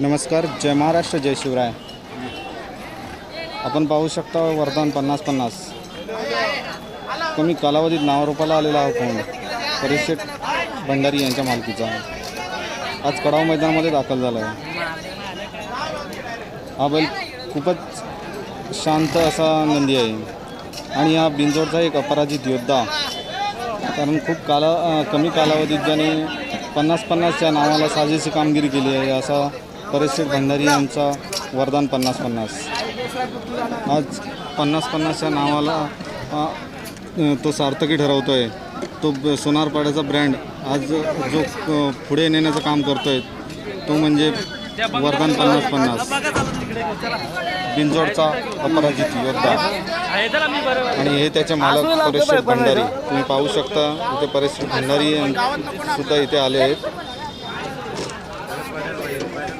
नमस्कार जय महाराष्ट्र जय शिवराय. आपण पाहू शकता वरदान पन्नास पन्नास कमी कालावधीत नावारूपाला आलेला हा फोन परिषद भंडारी यांच्या मालकीचा. आज कडाव मैदानामध्ये दाखल झाला आहे हा बैल खूपच शांत असा नंदी आहे. आणि हा बिंजोडचा एक अपराजित योद्धा. कारण खूप काला कमी कालावधीत ज्याने पन्नास पन्नासच्या नावाला साजेशी कामगिरी केली आहे असा परीक्षित भंडारी यांचा वरदान पन्नास पन्नास. आज पन्नास पन्नासच्या नावाला तो सार्थकी ठरवतो आहे तो ब- सोनारपाड्याचा ब्रँड आज जो पुढे नेण्याचं काम करतो आहे तो म्हणजे वरदान पन्नास पन्नास. बिंजोडचा अपराजित योद्धा. आणि हे त्याचे मालक परेश भंडारी. तुम्ही पाहू शकता इथे परेश भंडारी सुद्धा इथे आले आहेत.